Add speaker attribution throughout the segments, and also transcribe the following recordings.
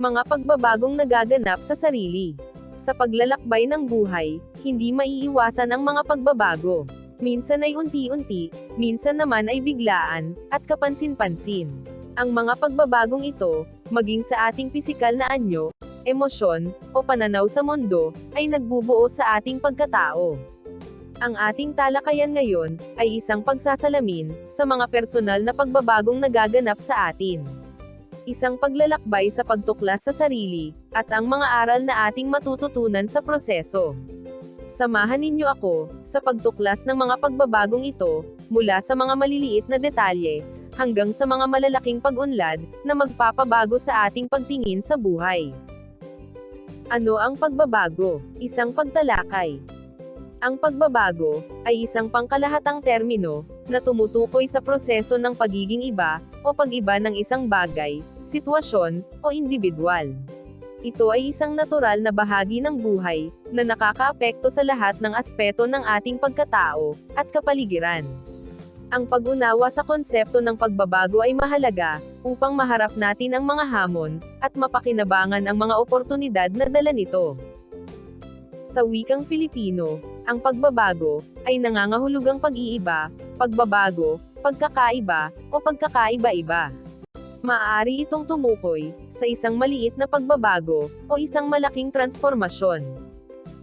Speaker 1: Mga pagbabagong nagaganap sa sarili. Sa paglalakbay ng buhay, hindi maiiwasan ang mga pagbabago. Minsan ay unti-unti, minsan naman ay biglaan, at kapansin-pansin. Ang mga pagbabagong ito, maging sa ating pisikal na anyo, emosyon, o pananaw sa mundo, ay nagbubuo sa ating pagkatao. Ang ating talakayan ngayon, ay isang pagsasalamin, sa mga personal na pagbabagong nagaganap sa atin isang paglalakbay sa pagtuklas sa sarili, at ang mga aral na ating matututunan sa proseso. Samahan ninyo ako, sa pagtuklas ng mga pagbabagong ito, mula sa mga maliliit na detalye, hanggang sa mga malalaking pag-unlad, na magpapabago sa ating pagtingin sa buhay. Ano ang pagbabago? Isang pagtalakay. Ang pagbabago, ay isang pangkalahatang termino, na tumutukoy sa proseso ng pagiging iba, o pag-iba ng isang bagay, sitwasyon, o individual. Ito ay isang natural na bahagi ng buhay, na nakakaapekto sa lahat ng aspeto ng ating pagkatao, at kapaligiran. Ang pag-unawa sa konsepto ng pagbabago ay mahalaga, upang maharap natin ang mga hamon, at mapakinabangan ang mga oportunidad na dala nito. Sa wikang Filipino, ang pagbabago, ay nangangahulugang pag-iiba, pagbabago, pagkakaiba, o pagkakaiba-iba. Maaari itong tumukoy sa isang maliit na pagbabago o isang malaking transformasyon.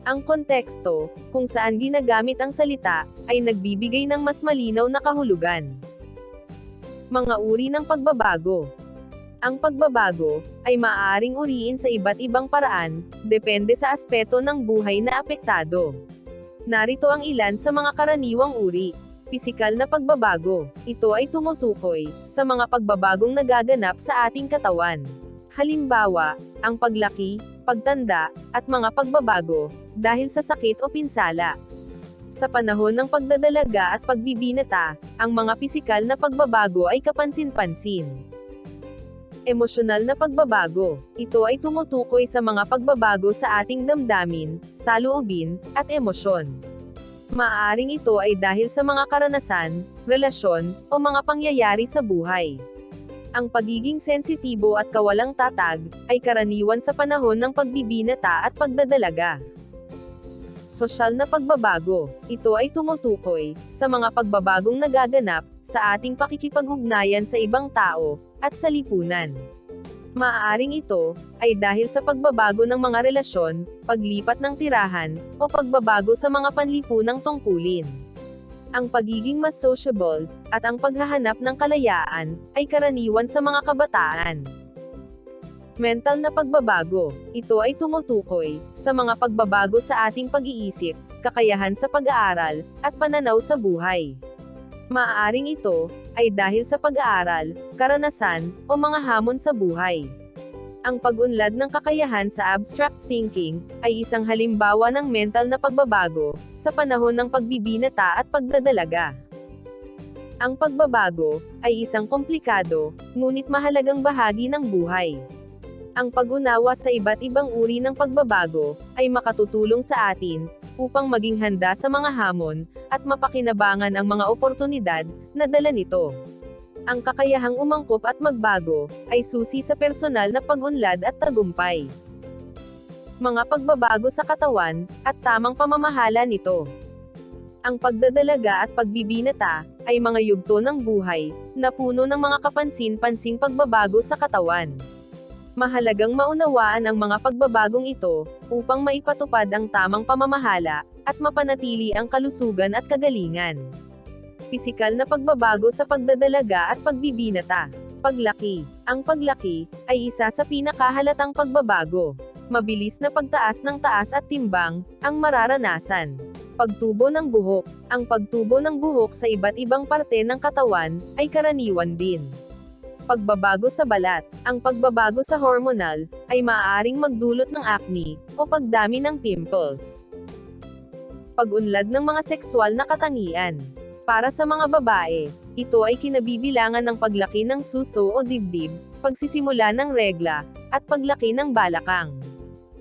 Speaker 1: Ang konteksto, kung saan ginagamit ang salita, ay nagbibigay ng mas malinaw na kahulugan. Mga uri ng pagbabago. Ang pagbabago ay maaaring uriin sa iba't ibang paraan, depende sa aspeto ng buhay na apektado. Narito ang ilan sa mga karaniwang uri. Pisikal na pagbabago. Ito ay tumutukoy sa mga pagbabagong nagaganap sa ating katawan. Halimbawa, ang paglaki, pagtanda, at mga pagbabago dahil sa sakit o pinsala. Sa panahon ng pagdadalaga at pagbibinata, ang mga pisikal na pagbabago ay kapansin-pansin. Emosyonal na pagbabago. Ito ay tumutukoy sa mga pagbabago sa ating damdamin, saloobin, at emosyon. Maaring ito ay dahil sa mga karanasan, relasyon, o mga pangyayari sa buhay. Ang pagiging sensitibo at kawalang tatag, ay karaniwan sa panahon ng pagbibinata at pagdadalaga. Sosyal na pagbabago. Ito ay tumutukoy sa mga pagbabagong nagaganap sa ating pakikipag-ugnayan sa ibang tao at sa lipunan. Maaaring ito ay dahil sa pagbabago ng mga relasyon, paglipat ng tirahan, o pagbabago sa mga panlipunang tungkulin. Ang pagiging mas sociable, at ang paghahanap ng kalayaan, ay karaniwan sa mga kabataan. Mental na pagbabago. Ito ay tumutukoy sa mga pagbabago sa ating pag-iisip, kakayahan sa pag-aaral, at pananaw sa buhay. Maaaring ito ay dahil sa pag-aaral, karanasan, o mga hamon sa buhay. Ang pag-unlad ng kakayahan sa abstract thinking ay isang halimbawa ng mental na pagbabago sa panahon ng pagbibinata at pagdadalaga. Ang pagbabago ay isang komplikado, ngunit mahalagang bahagi ng buhay. Ang pag-unawa sa iba't ibang uri ng pagbabago ay makatutulong sa atin upang maging handa sa mga hamon, at mapakinabangan ang mga oportunidad na dala nito. Ang kakayahang umangkop at magbago, ay susi sa personal na pag-unlad at tagumpay. Mga pagbabago sa katawan, at tamang pamamahala nito. Ang pagdadalaga at pagbibinata, ay mga yugto ng buhay, na puno ng mga kapansin-pansing pagbabago sa katawan. Mahalagang maunawaan ang mga pagbabagong ito, upang maipatupad ang tamang pamamahala, at mapanatili ang kalusugan at kagalingan. Pisikal na pagbabago sa pagdadalaga at pagbibinata. Paglaki. Ang paglaki, ay isa sa pinakahalatang pagbabago. Mabilis na pagtaas ng taas at timbang, ang mararanasan. Pagtubo ng buhok. Ang pagtubo ng buhok sa iba't ibang parte ng katawan, ay karaniwan din. Pagbabago sa balat. Ang pagbabago sa hormonal ay maaaring magdulot ng acne o pagdami ng pimples. Pag-unlad ng mga sexual na katangian. Para sa mga babae, ito ay kinabibilangan ng paglaki ng suso o dibdib, pagsisimula ng regla, at paglaki ng balakang.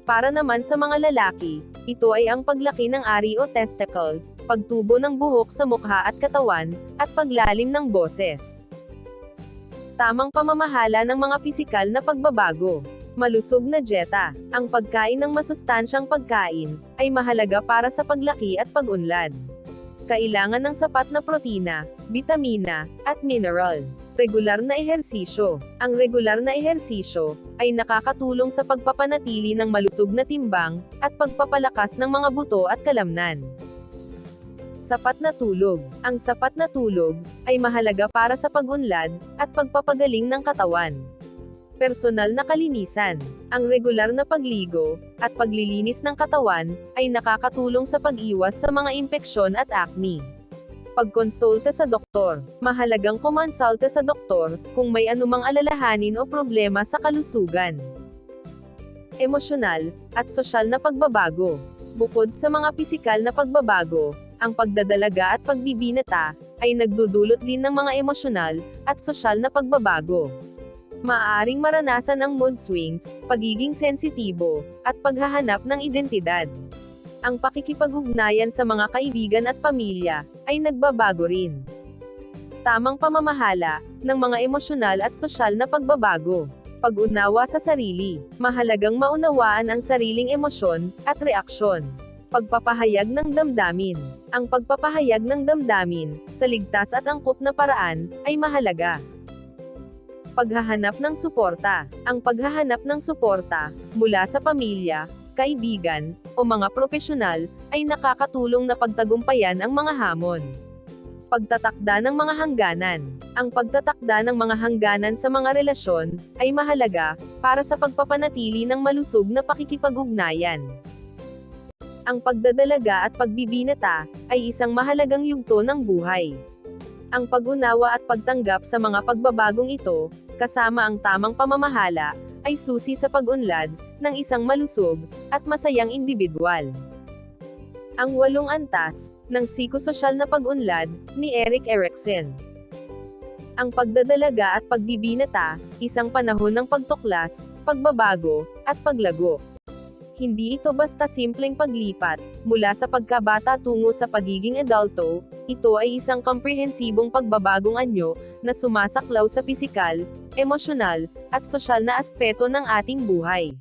Speaker 1: Para naman sa mga lalaki, ito ay ang paglaki ng ari o testicle, pagtubo ng buhok sa mukha at katawan, at paglalim ng boses. Tamang pamamahala ng mga pisikal na pagbabago. Malusog na dieta. Ang pagkain ng masustansyang pagkain ay mahalaga para sa paglaki at pag-unlad. Kailangan ng sapat na protina, bitamina, at mineral. Regular na ehersisyo. Ang regular na ehersisyo ay nakakatulong sa pagpapanatili ng malusog na timbang at pagpapalakas ng mga buto at kalamnan. Sapat na tulog. Ang sapat na tulog ay mahalaga para sa pag-unlad at pagpapagaling ng katawan. Personal na kalinisan. Ang regular na pagligo at paglilinis ng katawan ay nakakatulong sa pag-iwas sa mga impeksyon at acne. Pagkonsulta sa doktor. Mahalagang kumonsulta sa doktor kung may anumang alalahanin o problema sa kalusugan. Emosyonal at sosyal na pagbabago. Bukod sa mga pisikal na pagbabago, ang pagdadalaga at pagbibinata ay nagdudulot din ng mga emosyonal at sosyal na pagbabago. Maaaring maranasan ang mood swings, pagiging sensitibo, at paghahanap ng identidad. Ang pakikipag-ugnayan sa mga kaibigan at pamilya ay nagbabago rin. Tamang pamamahala ng mga emosyonal at sosyal na pagbabago. Pag-unawa sa sarili. Mahalagang maunawaan ang sariling emosyon at reaksyon. Pagpapahayag ng damdamin. Ang pagpapahayag ng damdamin, sa ligtas at angkop na paraan, ay mahalaga. Paghahanap ng suporta. Ang paghahanap ng suporta, mula sa pamilya, kaibigan, o mga profesional, ay nakakatulong na pagtagumpayan ang mga hamon. Pagtatakda ng mga hangganan. Ang pagtatakda ng mga hangganan sa mga relasyon, ay mahalaga, para sa pagpapanatili ng malusog na pakikipag-ugnayan. Ang pagdadalaga at pagbibinata, ay isang mahalagang yugto ng buhay. Ang pag-unawa at pagtanggap sa mga pagbabagong ito, kasama ang tamang pamamahala, ay susi sa pag-unlad, ng isang malusog, at masayang individual. Ang walong antas, ng psikososyal na pag-unlad, ni Eric Erikson. Ang pagdadalaga at pagbibinata, isang panahon ng pagtuklas, pagbabago, at paglago. Hindi ito basta simpleng paglipat, mula sa pagkabata tungo sa pagiging adulto, ito ay isang komprehensibong pagbabagong anyo, na sumasaklaw sa pisikal, emosyonal, at sosyal na aspeto ng ating buhay.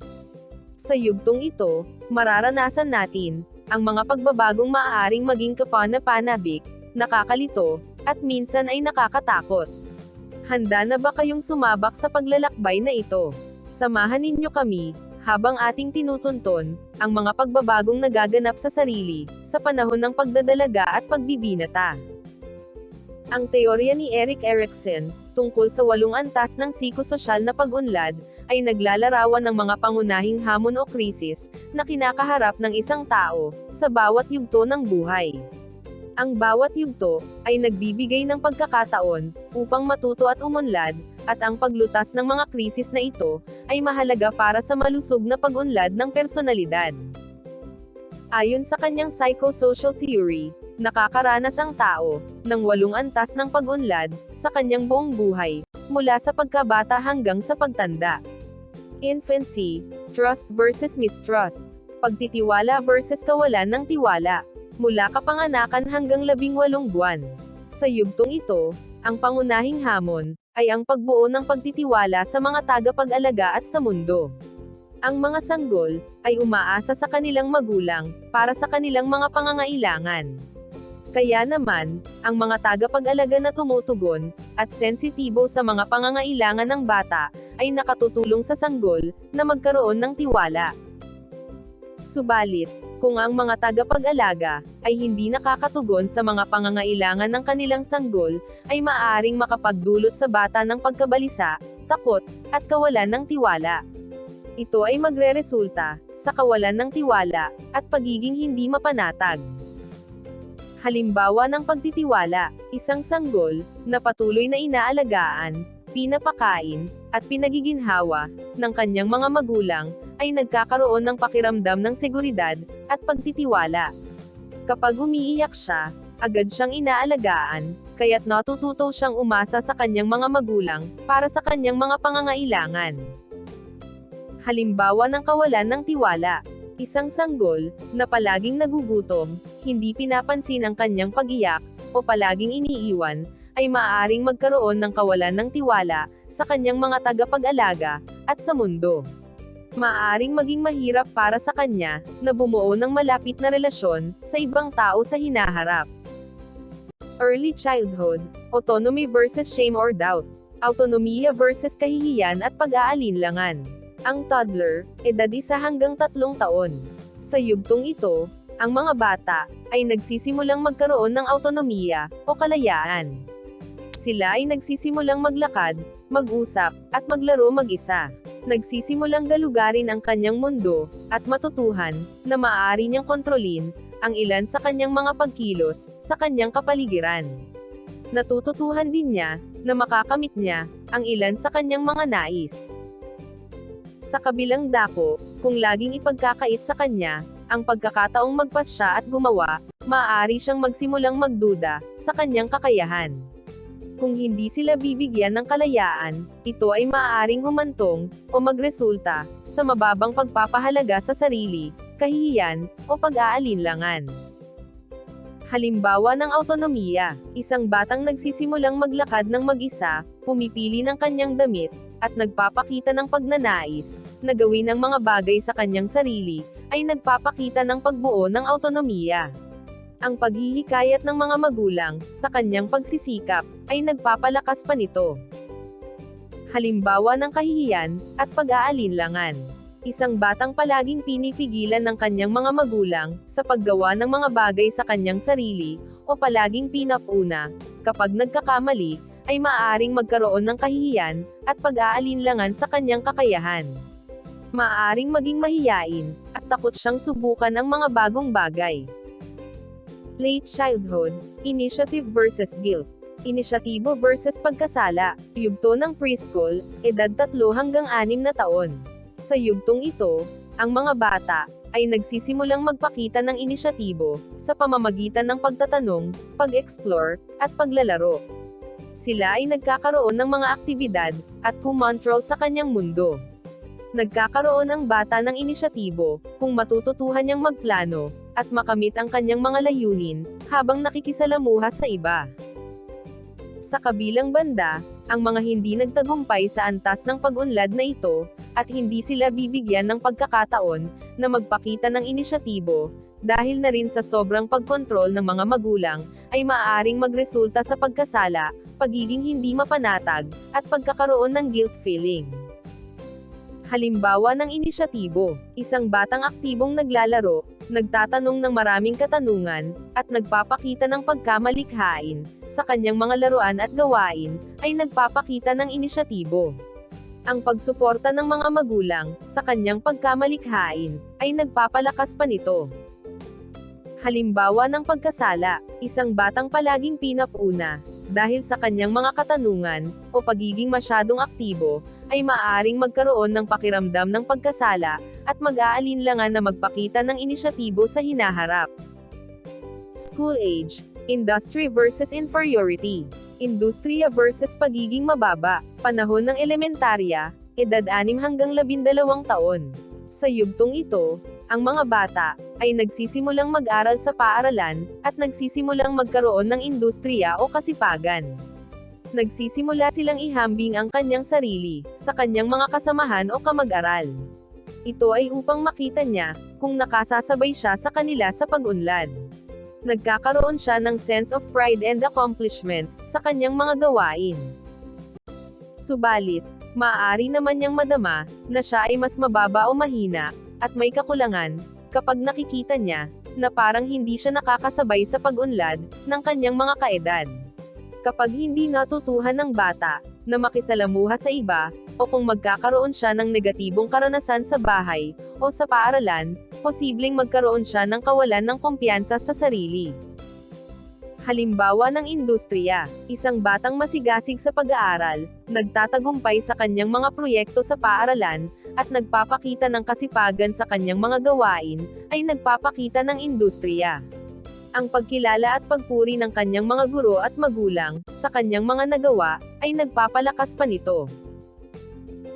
Speaker 1: Sa yugtong ito, mararanasan natin, ang mga pagbabagong maaaring maging kapana-panabik, nakakalito, at minsan ay nakakatakot. Handa na ba kayong sumabak sa paglalakbay na ito? Samahan ninyo kami, habang ating tinutunton, ang mga pagbabagong nagaganap sa sarili, sa panahon ng pagdadalaga at pagbibinata. Ang teorya ni Eric Erikson, tungkol sa walong antas ng psikososyal na pag-unlad, ay naglalarawan ng mga pangunahing hamon o krisis, na kinakaharap ng isang tao, sa bawat yugto ng buhay. Ang bawat yugto, ay nagbibigay ng pagkakataon, upang matuto at umunlad, at ang paglutas ng mga krisis na ito, ay mahalaga para sa malusog na pag-unlad ng personalidad. Ayon sa kanyang psychosocial theory, nakakaranas ang tao, ng walong antas ng pag-unlad, sa kanyang buong buhay, mula sa pagkabata hanggang sa pagtanda. Infancy, trust versus mistrust, pagtitiwala versus kawalan ng tiwala, mula kapanganakan hanggang labing walong buwan. Sa yugtong ito, ang pangunahing hamon, ay ang pagbuo ng pagtitiwala sa mga tagapag-alaga at sa mundo. Ang mga sanggol, ay umaasa sa kanilang magulang, para sa kanilang mga pangangailangan. Kaya naman, ang mga tagapag-alaga na tumutugon, at sensitibo sa mga pangangailangan ng bata, ay nakatutulong sa sanggol, na magkaroon ng tiwala. Subalit, kung ang mga tagapag-alaga, ay hindi nakakatugon sa mga pangangailangan ng kanilang sanggol, ay maaaring makapagdulot sa bata ng pagkabalisa, takot, at kawalan ng tiwala. Ito ay magreresulta, sa kawalan ng tiwala, at pagiging hindi mapanatag. Halimbawa ng pagtitiwala, isang sanggol, na patuloy na inaalagaan, pinapakain, at pinagiginhawa ng kanyang mga magulang, ay nagkakaroon ng pakiramdam ng seguridad at pagtitiwala. Kapag umiiyak siya, agad siyang inaalagaan, kaya't natututo siyang umasa sa kanyang mga magulang para sa kanyang mga pangangailangan. Halimbawa ng kawalan ng tiwala. Isang sanggol, na palaging nagugutom, hindi pinapansin ang kanyang pag-iyak, o palaging iniiwan, ay maaaring magkaroon ng kawalan ng tiwala, sa kanyang mga tagapag-alaga, at sa mundo. Maaaring maging mahirap para sa kanya, na bumuo ng malapit na relasyon, sa ibang tao sa hinaharap. Early childhood, autonomy versus shame or doubt. Autonomiya versus kahihiyan at pag-aalinlangan. Ang toddler, edad isa hanggang tatlong taon. Sa yugtong ito, ang mga bata, ay nagsisimulang magkaroon ng autonomiya, o kalayaan. Sila ay nagsisimulang maglakad, mag-usap, at maglaro mag-isa. Nagsisimulang galugarin ang kanyang mundo, at matutuhan, na maaari niyang kontrolin, ang ilan sa kanyang mga pagkilos, sa kanyang kapaligiran. Natututuhan din niya, na makakamit niya, ang ilan sa kanyang mga nais. Sa kabilang dako, kung laging ipagkakait sa kanya, ang pagkakataong magpasya at gumawa, maaari siyang magsimulang magduda, sa kanyang kakayahan. Kung hindi sila bibigyan ng kalayaan, ito ay maaaring humantong, o magresulta, sa mababang pagpapahalaga sa sarili, kahihiyan, o pag-aalinlangan. Halimbawa ng autonomiya, isang batang nagsisimulang maglakad ng mag-isa, pumipili ng kanyang damit, at nagpapakita ng pagnanais, na gawin ang mga bagay sa kanyang sarili, ay nagpapakita ng pagbuo ng autonomiya. Ang paghihikayat ng mga magulang, sa kanyang pagsisikap, ay nagpapalakas pa nito. Halimbawa ng kahihiyan, at pag-aalinlangan. Isang batang palaging pinipigilan ng kanyang mga magulang, sa paggawa ng mga bagay sa kanyang sarili, o palaging pinapuna, kapag nagkakamali, ay maaaring magkaroon ng kahihiyan, at pag-aalinlangan sa kanyang kakayahan. Maaaring maging mahiyain, at takot siyang subukan ang mga bagong bagay. Late childhood, initiative versus guilt. Inisyatibo versus pagkasala, yugto ng preschool, edad 3 hanggang 6 na taon. Sa yugtong ito, ang mga bata, ay nagsisimulang magpakita ng inisyatibo, sa pamamagitan ng pagtatanong, pag-explore, at paglalaro. Sila ay nagkakaroon ng mga aktibidad, at kumontrol sa kanyang mundo. Nagkakaroon ang bata ng inisyatibo, kung matututuhan niyang magplano, at makamit ang kanyang mga layunin, habang nakikisalamuha sa iba. Sa kabilang banda, ang mga hindi nagtagumpay sa antas ng pag-unlad na ito, at hindi sila bibigyan ng pagkakataon, na magpakita ng inisyatibo, dahil na rin sa sobrang pagkontrol ng mga magulang, ay maaaring magresulta sa pagkasala, pagiging hindi mapanatag, at pagkakaroon ng guilt feeling. Halimbawa ng inisyatibo, isang batang aktibong naglalaro, nagtatanong ng maraming katanungan, at nagpapakita ng pagkamalikhain, sa kanyang mga laruan at gawain, ay nagpapakita ng inisyatibo. Ang pagsuporta ng mga magulang, sa kanyang pagkamalikhain, ay nagpapalakas pa nito. Halimbawa ng pagkasala, isang batang palaging pinapuna, dahil sa kanyang mga katanungan, o pagiging masyadong aktibo, ay maaaring magkaroon ng pakiramdam ng pagkasala, at mag-aalinlangan na magpakita ng inisyatibo sa hinaharap. School age, industry versus inferiority, industriya versus pagiging mababa, panahon ng elementarya, edad 6 hanggang 12 taon. Sa yugtong ito, ang mga bata, ay nagsisimulang mag-aral sa paaralan, at nagsisimulang magkaroon ng industriya o kasipagan. Nagsisimula silang ihambing ang kanyang sarili, sa kanyang mga kasamahan o kamag-aral. Ito ay upang makita niya, kung nakasasabay siya sa kanila sa pag-unlad. Nagkakaroon siya ng sense of pride and accomplishment, sa kanyang mga gawain. Subalit, maaari naman niyang madama, na siya ay mas mababa o mahina, at may kakulangan, kapag nakikita niya, na parang hindi siya nakakasabay sa pag-unlad, ng kanyang mga kaedad. Kapag hindi natutuhan ng bata, na makisalamuha sa iba, o kung magkakaroon siya ng negatibong karanasan sa bahay, o sa paaralan, posibleng magkaroon siya ng kawalan ng kumpiyansa sa sarili. Halimbawa ng industriya, isang batang masigasig sa pag-aaral, nagtatagumpay sa kanyang mga proyekto sa paaralan, at nagpapakita ng kasipagan sa kanyang mga gawain, ay nagpapakita ng industriya. Ang pagkilala at pagpuri ng kanyang mga guro at magulang, sa kanyang mga nagawa, ay nagpapalakas pa nito.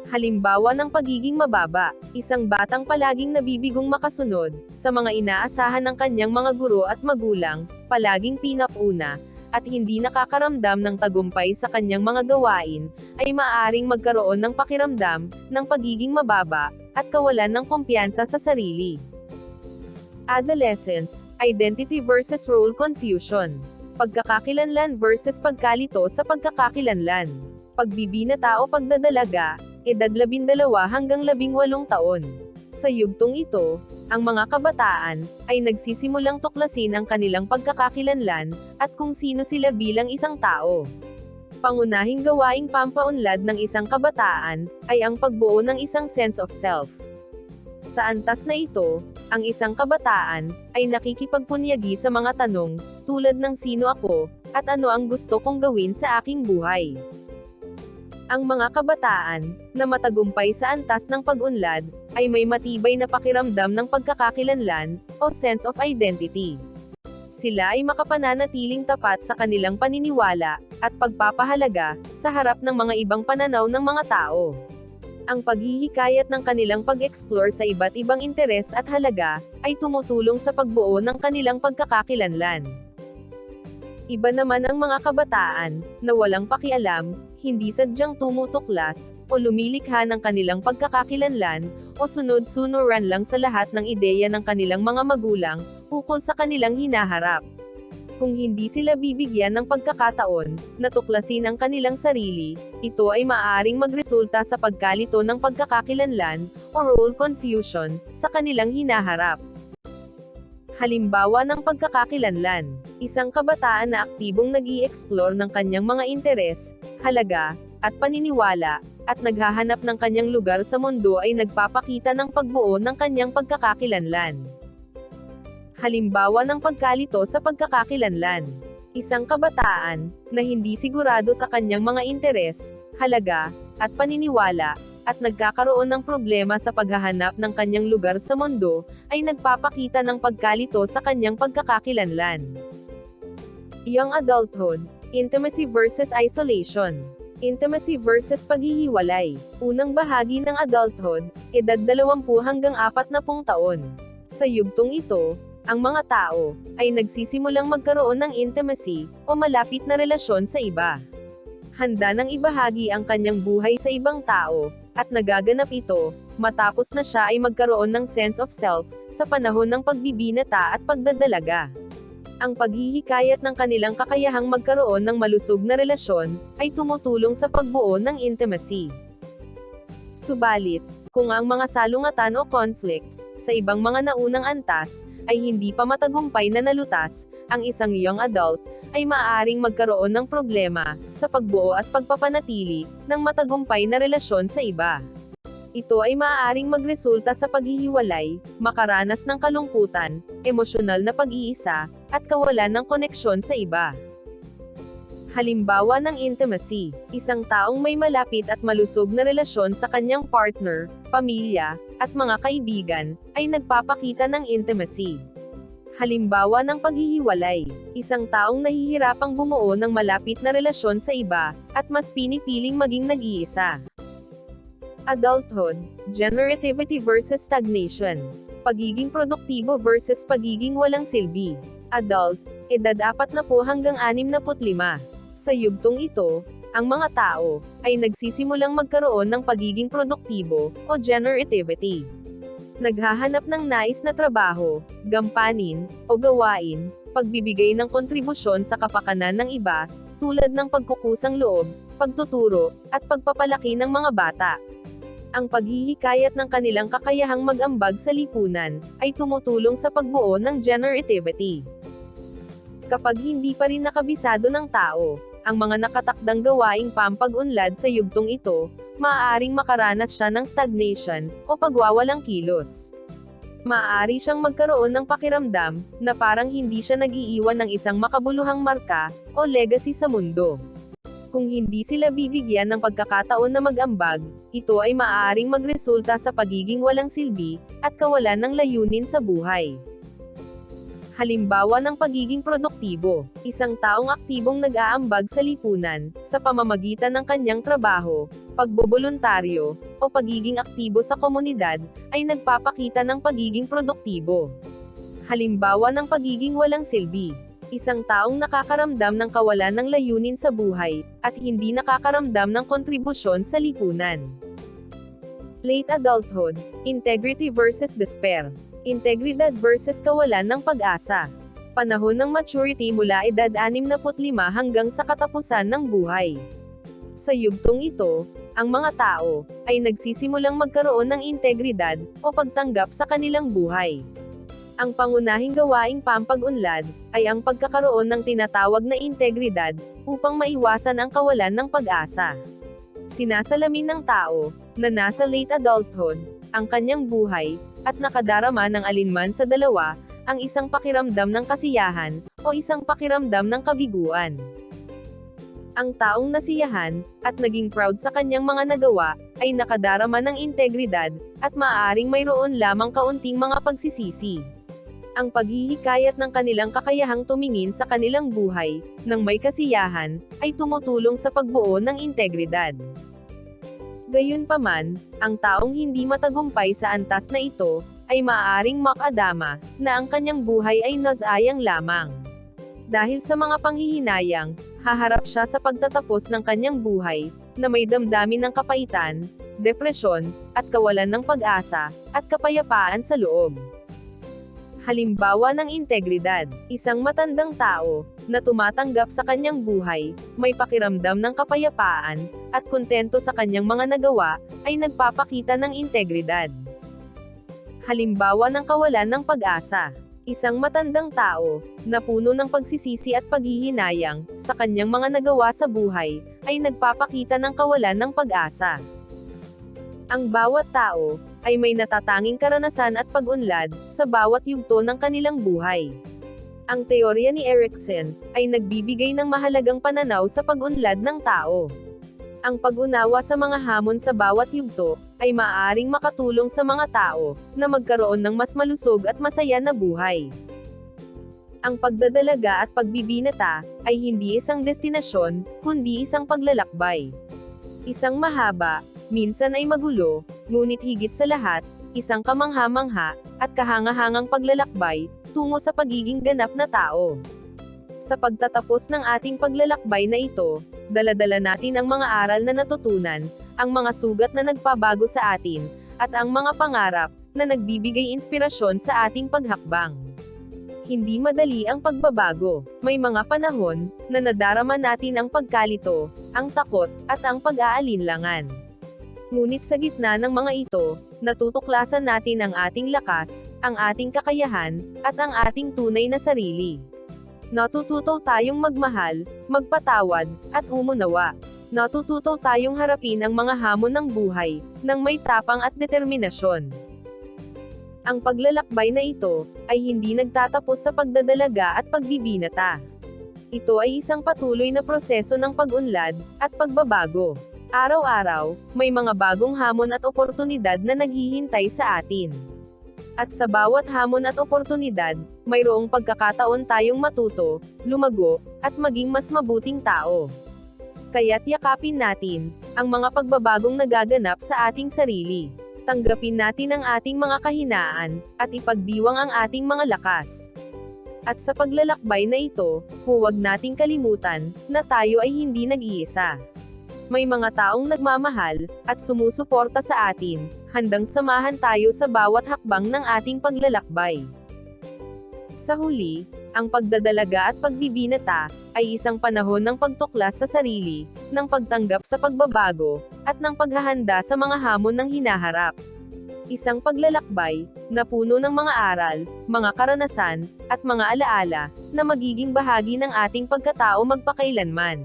Speaker 1: Halimbawa ng pagiging mababa, isang batang palaging nabibigong makasunod, sa mga inaasahan ng kanyang mga guro at magulang, palaging pinapuna, at hindi nakakaramdam ng tagumpay sa kanyang mga gawain, ay maaaring magkaroon ng pakiramdam, ng pagiging mababa, at kawalan ng kumpiyansa sa sarili. Adolescence, identity versus role confusion. Pagkakakilanlan versus pagkalito sa pagkakakilanlan. Pagbibinata o pagdadalaga, edad 12 hanggang 18 taon. Sa yugtong ito, ang mga kabataan ay nagsisimulang tuklasin ang kanilang pagkakakilanlan at kung sino sila bilang isang tao. Pangunahing gawaing pampaunlad ng isang kabataan ay ang pagbuo ng isang sense of self. Sa antas na ito, ang isang kabataan ay nakikipagpunyagi sa mga tanong tulad ng sino ako at ano ang gusto kong gawin sa aking buhay. Ang mga kabataan, na matagumpay sa antas ng pag-unlad, ay may matibay na pakiramdam ng pagkakakilanlan, o sense of identity. Sila ay makapananatiling tapat sa kanilang paniniwala, at pagpapahalaga, sa harap ng mga ibang pananaw ng mga tao. Ang paghihikayat ng kanilang pag-explore sa iba't ibang interes at halaga, ay tumutulong sa pagbuo ng kanilang pagkakakilanlan. Iba naman ang mga kabataan, na walang pakialam, hindi sadyang tumutuklas, o lumilikha ng kanilang pagkakakilanlan, o sunod-sunuran lang sa lahat ng ideya ng kanilang mga magulang, ukol sa kanilang hinaharap. Kung hindi sila bibigyan ng pagkakataon, na tuklasin ang kanilang sarili, ito ay maaaring magresulta sa pagkalito ng pagkakakilanlan, o role confusion, sa kanilang hinaharap. Halimbawa ng pagkakakilanlan. Isang kabataan na aktibong nag explore ng kanyang mga interes, halaga, at paniniwala, at naghahanap ng kanyang lugar sa mundo ay nagpapakita ng pagbuo ng kanyang pagkakakilanlan. Halimbawa ng pagkalito sa pagkakakilanlan. Isang kabataan, na hindi sigurado sa kanyang mga interes, halaga, at paniniwala, at nagkakaroon ng problema sa paghahanap ng kanyang lugar sa mundo, ay nagpapakita ng pagkalito sa kanyang pagkakakilanlan. Young adulthood, intimacy versus isolation. Intimacy versus paghihiwalay. Unang bahagi ng adulthood, edad 20 hanggang 40 taon. Sa yugtong ito, ang mga tao ay nagsisimulang magkaroon ng intimacy o malapit na relasyon sa iba. Handa nang ibahagi ang kanyang buhay sa ibang tao, at nagaganap ito, matapos na siya ay magkaroon ng sense of self, sa panahon ng pagbibinata at pagdadalaga. Ang paghihikayat ng kanilang kakayahang magkaroon ng malusog na relasyon, ay tumutulong sa pagbuo ng intimacy. Subalit, kung ang mga salungatan o conflicts, sa ibang mga naunang antas, ay hindi pa matagumpay na nalutas, ang isang young adult, ay maaaring magkaroon ng problema, sa pagbuo at pagpapanatili, ng matagumpay na relasyon sa iba. Ito ay maaaring magresulta sa paghihiwalay, makaranas ng kalungkutan, emosyonal na pag-iisa, at kawalan ng koneksyon sa iba. Halimbawa ng intimacy, isang taong may malapit at malusog na relasyon sa kanyang partner, pamilya, at mga kaibigan, ay nagpapakita ng intimacy. Halimbawa ng paghihiwalay, isang taong nahihirapang bumuo ng malapit na relasyon sa iba, at mas pinipiling maging nag-iisa. Adulthood, generativity versus stagnation. Pagiging produktibo versus pagiging walang silbi. Adult, edad 40 hanggang 65. Sa yugtong ito, ang mga tao ay nagsisimulang magkaroon ng pagiging produktibo o generativity. Naghahanap ng nais na trabaho, gampanin, o gawain, pagbibigay ng kontribusyon sa kapakanan ng iba, tulad ng pagkukusang loob, pagtuturo, at pagpapalaki ng mga bata ang paghihikayat ng kanilang kakayahang mag-ambag sa lipunan, ay tumutulong sa pagbuo ng generativity. Kapag hindi pa rin nakabisado ng tao, ang mga nakatakdang gawaing pampag-unlad sa yugtong ito, maaaring makaranas siya ng stagnation, o pagwawalang kilos. Maaari siyang magkaroon ng pakiramdam na parang hindi siya nag-iiwan ng isang makabuluhang marka o legacy sa mundo. Kung hindi sila bibigyan ng pagkakataon na mag-ambag, ito ay maaaring magresulta sa pagiging walang silbi at kawalan ng layunin sa buhay. Halimbawa ng pagiging produktibo, isang taong aktibong nag-aambag sa lipunan, sa pamamagitan ng kanyang trabaho, pagboboluntaryo, o pagiging aktibo sa komunidad, ay nagpapakita ng pagiging produktibo. Halimbawa ng pagiging walang silbi, isang taong nakakaramdam ng kawalan ng layunin sa buhay, at hindi nakakaramdam ng kontribusyon sa lipunan. Late adulthood, integrity versus despair. Integridad versus kawalan ng pag-asa. Panahon ng maturity mula edad 65 hanggang sa katapusan ng buhay. Sa yugtong ito, ang mga tao ay nagsisimulang magkaroon ng integridad o pagtanggap sa kanilang buhay. Ang pangunahing gawaing pampag-unlad ay ang pagkakaroon ng tinatawag na integridad upang maiwasan ang kawalan ng pag-asa. Sinasalamin ng tao na nasa late adulthood ang kanyang buhay at nakadarama ng alinman sa dalawa, ang isang pakiramdam ng kasiyahan, o isang pakiramdam ng kabiguan. Ang taong nasiyahan, at naging proud sa kanyang mga nagawa, ay nakadarama ng integridad, at maaaring mayroon lamang kaunting mga pagsisisi. Ang paghihikayat ng kanilang kakayahang tumingin sa kanilang buhay, ng may kasiyahan, ay tumutulong sa pagbuo ng integridad. Gayunpaman, ang taong hindi matagumpay sa antas na ito, ay maaaring makadama, na ang kanyang buhay ay nasayang lamang. Dahil sa mga panghihinayang, haharap siya sa pagtatapos ng kanyang buhay, na may damdamin ng kapaitan, depresyon, at kawalan ng pag-asa, at kapayapaan sa loob. Halimbawa ng integridad, isang matandang tao, na tumatanggap sa kanyang buhay, may pakiramdam ng kapayapaan, at kontento sa kanyang mga nagawa, ay nagpapakita ng integridad. Halimbawa ng kawalan ng pag-asa. Isang matandang tao, na puno ng pagsisisi at paghihinayang, sa kanyang mga nagawa sa buhay, ay nagpapakita ng kawalan ng pag-asa. Ang bawat tao, ay may natatanging karanasan at pag-unlad, sa bawat yugto ng kanilang buhay. Ang teorya ni Erikson, ay nagbibigay ng mahalagang pananaw sa pag-unlad ng tao. Ang pag-unawa sa mga hamon sa bawat yugto, ay maaaring makatulong sa mga tao, na magkaroon ng mas malusog at masaya na buhay. Ang pagdadalaga at pagbibinata, ay hindi isang destinasyon, kundi isang paglalakbay. Isang mahaba, minsan ay magulo, ngunit higit sa lahat, isang kamangha-mangha, at kahangahangang paglalakbay, tungo sa pagiging ganap na tao. Sa pagtatapos ng ating paglalakbay na ito, daladala natin ang mga aral na natutunan, ang mga sugat na nagpabago sa atin, at ang mga pangarap, na nagbibigay inspirasyon sa ating paghakbang. Hindi madali ang pagbabago. May mga panahon, na nadarama natin ang pagkalito, ang takot, at ang pag-aalinlangan. Ngunit sa gitna ng mga ito, natutuklasan natin ang ating lakas, ang ating kakayahan, at ang ating tunay na sarili. Natututo tayong magmahal, magpatawad, at umunawa. Natututo tayong harapin ang mga hamon ng buhay, ng may tapang at determinasyon. Ang paglalakbay na ito, ay hindi nagtatapos sa pagdadalaga at pagbibinata. Ito ay isang patuloy na proseso ng pag-unlad, at pagbabago. Araw-araw, may mga bagong hamon at oportunidad na naghihintay sa atin. At sa bawat hamon at oportunidad, mayroong pagkakataon tayong matuto, lumago, at maging mas mabuting tao. Kaya't yakapin natin, ang mga pagbabagong nagaganap sa ating sarili. Tanggapin natin ang ating mga kahinaan, at ipagdiwang ang ating mga lakas. At sa paglalakbay na ito, huwag nating kalimutan, na tayo ay hindi nag-iisa. May mga taong nagmamahal, at sumusuporta sa atin, handang samahan tayo sa bawat hakbang ng ating paglalakbay. Sa huli, ang pagdadalaga at pagbibinata, ay isang panahon ng pagtuklas sa sarili, ng pagtanggap sa pagbabago, at ng paghahanda sa mga hamon ng hinaharap. Isang paglalakbay, na puno ng mga aral, mga karanasan, at mga alaala, na magiging bahagi ng ating pagkatao magpakailanman.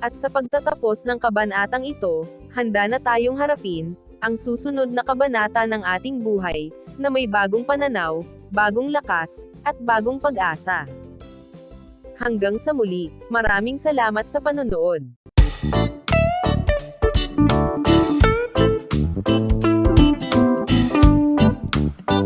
Speaker 1: At sa pagtatapos ng kabanatang ito, handa na tayong harapin, ang susunod na kabanata ng ating buhay, na may bagong pananaw, bagong lakas, at bagong pag-asa. Hanggang sa muli, maraming salamat sa panonood.